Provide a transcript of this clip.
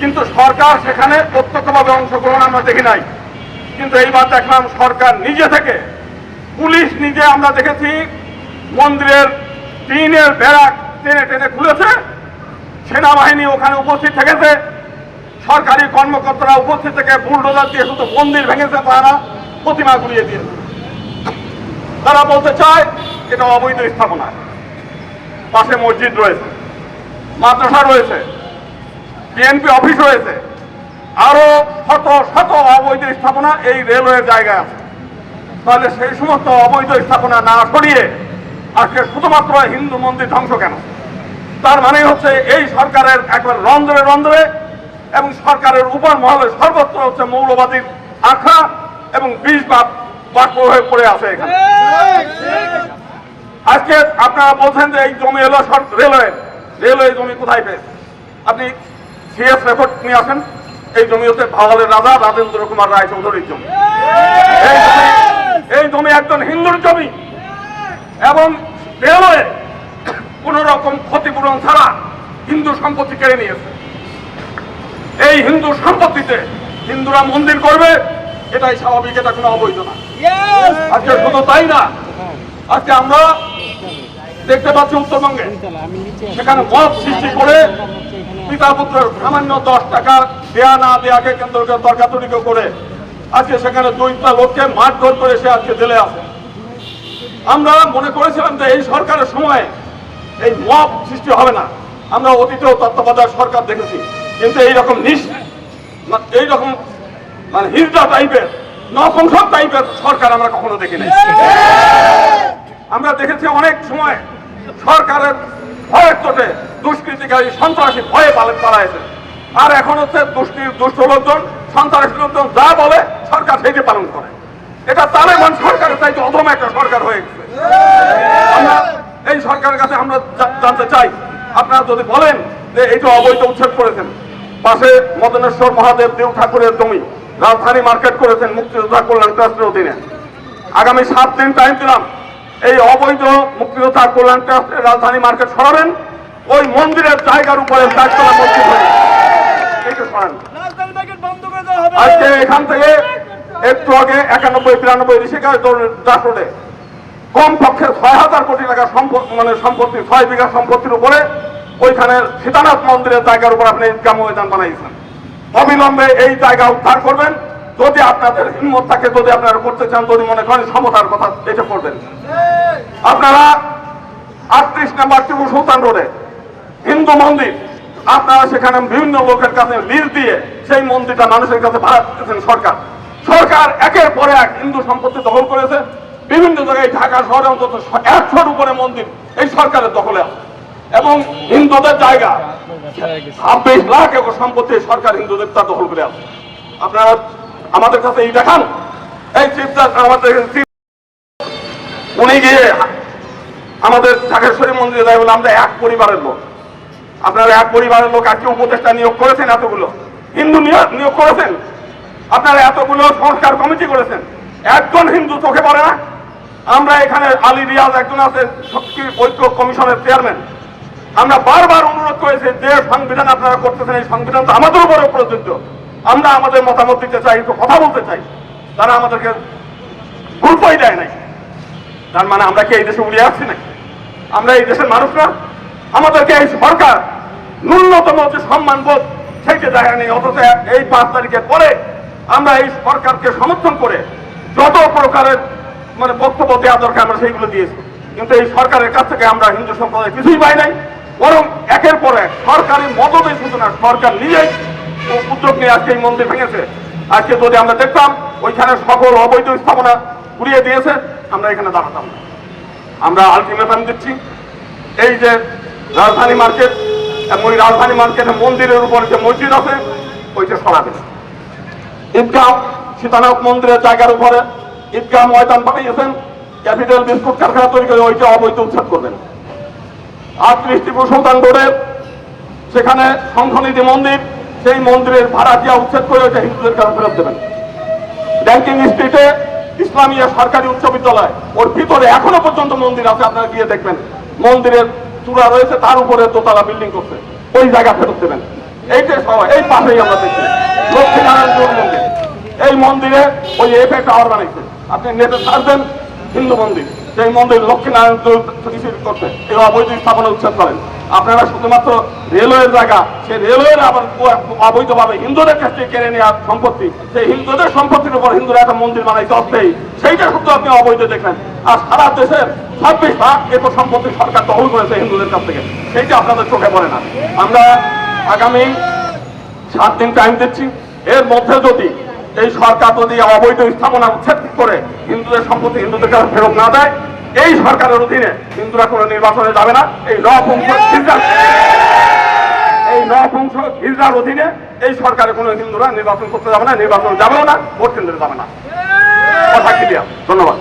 কিন্তু সরকার সেখানে প্রত্যক্ষভাবে অংশগ্রহণ আমরা দেখি নাই। কিন্তু এইবার দেখলাম সরকার নিজে থেকে, পুলিশ নিজে আমরা দেখেছি, মন্দিরের টিনের বেড়া টেনে টেনে খুলেছে, সেনাবাহিনী ওখানে উপস্থিত থেকেছে, সরকারি কর্মকর্তারা উপস্থিত থেকে বুলডোজার দিয়ে শুধু মন্দির ভেঙেছে তারা প্রতিমা গুলিয়ে দিয়েছে। তারা বলতে চায়, এটা অবৈধ স্থাপনা। পাশে মসজিদ রয়েছে, মাদ্রাসা রয়েছে বিএনপি অফিস রয়েছে। আরও শত শত অবৈধ স্থাপনা এই রেলওয়ের জায়গায় আছে। তাহলে সেই সমস্ত অবৈধ স্থাপনা না সরিয়ে আজকে শুধুমাত্র হিন্দু মন্দির ধ্বংস কেন? তার মানে হচ্ছে এই সরকারের একবার রন্ধ্রে রন্ধ্রে এবং সরকারের উপর মহলে সর্বত্র হচ্ছে মৌলবাদীর আখড়া এবং বীজ বাপ বাক্য হয়ে পড়ে আছে এখানে। আজকে আপনারা বলছেন যে এই জমি এলো রেলওয়ে। রেলওয়ে জমি কোথায় পেয়েছে? আপনি সিএস রেকর্ড নিয়ে আসেন। এই জমি হচ্ছে ভাওয়ালের রাজা রাজেন্দ্র কুমার রায় চৌধুরীর জমি। এই জমি এই জমি একজন হিন্দুর জমি। এবং রেলওয়ে কোন রকম ক্ষতিপূরণ ছাড়া হিন্দু সম্পত্তি কেড়ে নিয়েছে। এই হিন্দু সম্পত্তিতে হিন্দুরা মন্দির করবে এটাই স্বাভাবিক এটা কোনো অবৈধ না। আজকে শুধু তাই না আজকে আমরা দেখতে পাচ্ছি উত্তরবঙ্গে। সেখানে মত সৃষ্টি করে পিতা পুত্রের সামান্য দশ টাকা দেয়া না দেয়াকে কেন্দ্র করে তর্কাতর্কি করে আজকে সেখানে দুইটা লোককে মারধর করে সে আজকে জেলে আছে। আমরা মনে করেছিলাম যে এই সরকারের সময় এই মব সৃষ্টি হবে না। আমরা অতীতেও তত্ত্বাবধায়ক সরকার দেখেছি। কিন্তু এইরকম নিস এইরকম মানে হিজড়া টাইপের নপুংসক টাইপের সরকার আমরা কখনো দেখি নাই আমরা দেখেছি অনেক সময় সরকারের ভয়ের চোটে দুষ্কৃতিকারী সন্ত্রাসী ভয়ে পালন পালাইছে আর এখন হচ্ছে দুষ্টির দুষ্ট লোকজন, সন্ত্রাসী লোকজন যা বলে সরকার সেইটি পালন করে। এটা তালেবান সরকারের চাইতে অধম একটা সরকার হয়ে গেছে। আমরা এই সরকারের কাছে আমরা জানতে চাই, আপনারা যদি বলেন যে এইটা অবৈধ উচ্ছেদ করেছেন, পাশে মদনেশ্বর মহাদেব দেব ঠাকুরের জমি, রাজধানী মার্কেট করেছেন মুক্তিযোদ্ধা কল্যাণ ট্রাস্টের অধীনে। আগামী সাত দিন টাইম দিলাম এই অবৈধ মুক্তিযোদ্ধা কল্যাণ ট্রাস্টের রাজধানী মার্কেট সরাবেন। ওই মন্দিরের জায়গার উপরে চারতলা মসজিদ আজকে এখান থেকে একটু আগে একানব্বই, বিরানব্বই ঋষিকাজ দাস রোডে কমপক্ষে ছয় হাজার কোটি টাকা সম্পদ মানে সম্পত্তি, ছয় বিঘা সম্পত্তির উপরে ওইখানে সীতানাথ মন্দিরের জায়গার উপর আপনি ইনকাম ময়দান বানাইছেন। অবিলম্বে এই জায়গা উদ্ধার করবেন। যদি আপনাদের হিম্মত থাকে, যদি আপনারা করতে চান, যদি মনে করেন সমতার কথা, এটা করবেন। আপনারা আটত্রিশ নাম্বার টিপু সুলতান রোডে, হিন্দু মন্দির, আপনারা সেখানে বিভিন্ন লোকের কাছে লিজ দিয়ে সেই মন্দিরটা মানুষের কাছে ভাড়া দিতেছেন সরকার। সরকার একের পরে এক হিন্দু সম্পত্তি দখল করেছে। বিভিন্ন জায়গায় ঢাকা শহরে অন্তত একশোর উপরে মন্দির এই সরকারের দখলে এবং হিন্দুদের জায়গা, ছাব্বিশ লাখ একর সম্পত্তি সরকার হিন্দুদের তা দখল করে আপনারা আমাদের কাছে এই দেখান। এই চিন্তা আমাদের উনি গিয়ে আমাদের ঢাকেশ্বরী মন্দিরে যাই বলে আমরা এক পরিবারের লোক। আপনারা এক পরিবারের লোক আজকে উপদেষ্টা নিয়োগ করেছেন এতগুলো? হিন্দু নিয়োগ করেছেন? আপনারা এতগুলো সংস্কার কমিটি করেছেন? একজন হিন্দু চোখে পড়ে না? আমরা এখানে আলী রিয়াজ একজন আছে শক্তি ঐক্য কমিশনের চেয়ারম্যান। আমরা বারবার অনুরোধ করেছি যে সংবিধান আপনারা করতেছেন, এই সংবিধান তো আমাদের উপরে প্রযোজ্য। আমরা আমাদের মতামত দিতে চাই, একটু কথা বলতে চাই। তারা আমাদেরকে গুরুত্বই দেয় নাই। তার মানে আমরা কি এই দেশে উড়িয়ে আসছি নাকি? আমরা এই দেশের মানুষ না আমাদেরকে এই সরকার ন্যূনতম যে সম্মান বোধ সেইটা দেখা নেই। অথচ এই পাঁচ তারিখের পরে আমরা এই সরকারকে সমর্থন করে যত প্রকারের মানে বক্তব্য দেওয়া দরকার, আমরা সেইগুলো দিয়েছি। কিন্তু এই সরকারের কাছ থেকে আমরা হিন্দু সম্প্রদায় কিছুই পাই নাই। বরং একের পর এক সরকারি মদতে শুধু না সরকার নিজেই উদ্যোগ নিয়ে আজকে এই মন্দির ভেঙেছে। আজকে যদি আমরা দেখতাম, ওইখানে সকল অবৈধ স্থাপনা উড়িয়ে দিয়েছে, আমরা এখানে দাঁড়াতাম না। আমরা আলটিমেটাম দিচ্ছি, এই যে রাজধানী মার্কেট এবং ওই রাজধানী মার্কেটে মন্দিরের উপর যে মসজিদ আছে, ওইটা সরাবে। ঈদগাহ সীতানাথ মন্দিরের জায়গার উপরে ঈদগাহ ময়দান বানিয়েছেন, ক্যাপিটাল বিস্কুট কারখানা তৈরি করে ওইটা অবৈধ উচ্ছেদ করবেন। আটত্রিশ টিপু সুলতান রোডে সেখানে শঙ্খনিধি মন্দির সেই মন্দিরের ভাড়া দিয়ে উচ্ছেদ করে ওইটা হিন্দুদের ফেরত দেবেন। ব্যাংকিং স্ট্রিটে ইসলামিয়া সরকারি উচ্চ বিদ্যালয়, ওর ভিতরে এখনও পর্যন্ত মন্দির আছে, আপনারা গিয়ে দেখবেন। মন্দিরের চূড়া রয়েছে, তার উপরে দোতলা বিল্ডিং করছে। ওই জায়গা ফেরত দেবেন। এইটাই সহ এই পাশেই আমরা দেখছি লক্ষ্মীনারায়ণ মন্দির। এই মন্দিরে ওই এফে টাওয়ার বানাইছে। আপনি নেটে ছাড়বেন হিন্দু মন্দির। সেই মন্দির লক্ষ্মীনারায়ণ রিসিভ করতে এই অবৈধ স্থাপনা উচ্ছেদ করেন। আপনারা শুধুমাত্র রেলওয়ের জায়গা, সেই রেলওয়ের আবার অবৈধভাবে হিন্দুদের কাছ থেকে কেড়ে নেওয়ার সম্পত্তি, সেই হিন্দুদের সম্পত্তির উপর হিন্দুরা একটা মন্দির বানাইছে অস্থায়ী সেইটা শুধু আপনি অবৈধ দেখলেন। আর সারা দেশের ছাব্বিশ ভাগ একর সম্পত্তি সরকার দখল করেছে হিন্দুদের কাছ থেকে। সেইটা আপনাদের চোখে পড়ে না। আমরা আগামী সাত দিন টাইম দিচ্ছি। এর মধ্যে যদি এই সরকার যদি অবৈধ স্থাপনা উচ্ছেদ করে হিন্দুদের সম্পত্তি হিন্দুদের কাছে ফেরত না দেয়, এই সরকারের অধীনে হিন্দুরা কোনো নির্বাচনে যাবে না। এই নপুংস এই নপুংস অধীনে এই সরকারে কোনো হিন্দুরা নির্বাচন করতে যাবে না, নির্বাচন যাবেও না, ভোট কেন্দ্রে যাবে না। কথা ধন্যবাদ।